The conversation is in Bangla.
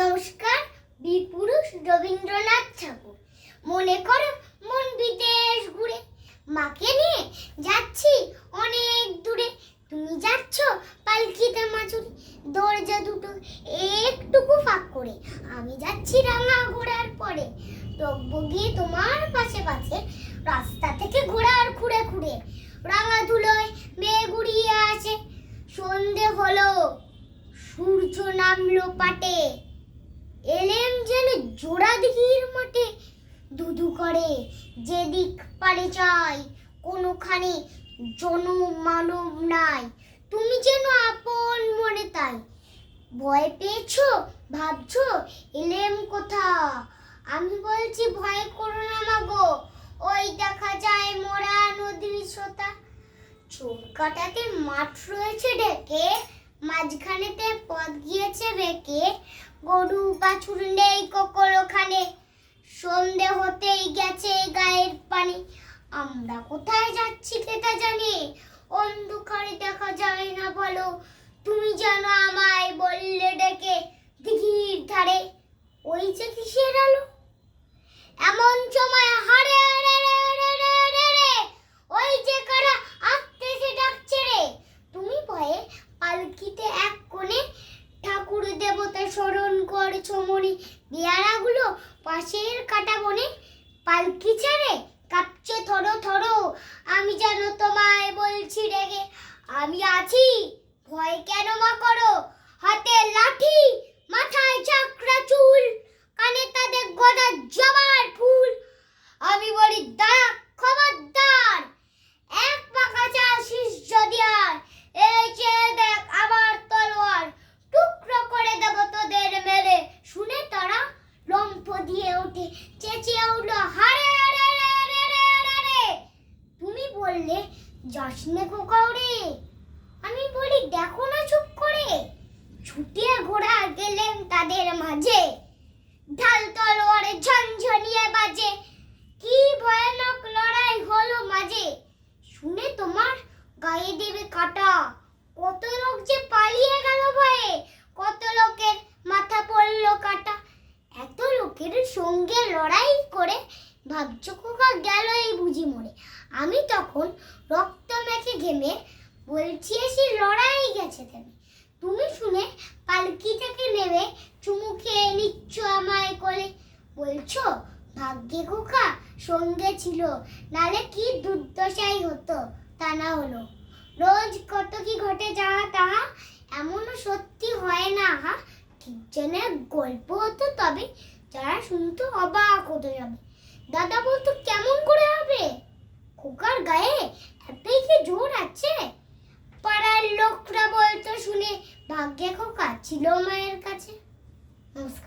নমস্কার বীর পুরুষ রবীন্দ্রনাথ ঠাকুর। মনে করো মন বিদেশ ঘুরে, মাকে নিয়ে যাচ্ছি অনেক দূরে। তুমি যাচ্ছ পালকিতে মাছুরি দরজা দুটো একটুকু ফাঁক করে। আমি যাচ্ছি রাঙা ঘোড়ার পরে। টকবো গিয়ে তোমার পাশে পাশে, রাস্তা থেকে ঘোড়ার খুঁড়ে খুঁড়ে। রাঙা ধুলোয় মেয়ে গুড়িয়ে আছে সন্ধে হলো, সূর্য নামলো পাটে। জোড়া দিঘির মাঠে দুধু করে। যেদিক পারে চাই কোনোখানে জন মানব নাই। তুমি যেন আপন মনে তাই। ভয় পেয়েছ? ভাবছ? এলেম কোথা? আমি বলছি, ভয় করো না মাগো। ওই দেখা যায় মোরা নদীর শ্রোতা চোর কাটাতে মাঠ রয়েছে ডেকে মাঝখানেতে পথ গিয়েছে বেঁকে। গরু বাছুর নেই কোকরখানে সন্ধে হতেই গেছে গায়ের পানি। আমরা কোথায় যাচ্ছি কেটা জানি। অন্ধকারে দেখা যায় না বলো। তুমি জানো আমায় বললে ডেকে দিঘির ধারে ওই যে কিসের আলো এমন সময় হারে হারে রে রে রে রে রে ওই যে কারা আসতেছে ডাকছে রে তুমি ভয়ে পালকিতে এক কোণে ঠাকুর দেবতা স্মরণ করছ মনে পেয়ারাগুলো পাশের কাটা বনে পালকি ছেড়ে, কাঁপছে থরো থরো। আমি যেন তোমায় বলছি, রেগে, আমি আছি। ভয় কেন মা করো? হাতে লাঠি মাথায় চাকরা চুল কানে তাদের গদা জবার ফুল আমি বলি দাঁড়া খবরদার এক পাকা চাল শীষ যদি আর এই যে দেখ আমার তলোয়ার টুকরো করে দেব তোদের মেরে শুনে তারা লম্ফ দিয়ে ওঠে চেঁচিয়ে উঠল। হারে হারে হারে হারে হারে তুমি বললে যাসনে কোকাও রে আমি বলি, দেখো না চুপ করে। ছুটিয়ে ঘোড়া গেলেন তাদের মাঝে। ঢাল তলোয়ারে ঝনঝনিয়ে বাজে। কি ভয়ানক লড়াই হলো মাঝে। শুনে তোমার গায়ে দেবে কাটা। কত লোক যে পালিয়ে গেল ভয়ে কত লোকের মাথা পড়ল কাটা এত লোকের সঙ্গে লড়াই করে ভাবছ কোকা গেল এই বুঝি মরে। আমি তখন রক্ত মেখে ঘেমে বলছি, এসে লড়াই গেছে থেমে তুমি শুনে পালকি থেকে নেমে চুমু খেয়ে নিচ্ছ আমায় করে বলছো, ভাগ্যে খোকা, সঙ্গে ছিল, নালে কি দুর্দশাই হতো, তা না হলো। রোজ কত কি ঘটে যাহা তাহা, এমনও সত্যি হয় না হা ঠিক যেন গল্প হতো তবে, যারা শুনতো অবাক হতে যাবে। দাদা বলতো কেমন করে হবে? খোকার গায়ে এতই কি জোর আছে? পাড়ার লোকরা বলতো শুনে, ভাগ্যে খোকা ছিল মায়ের কাছে। নমস্কার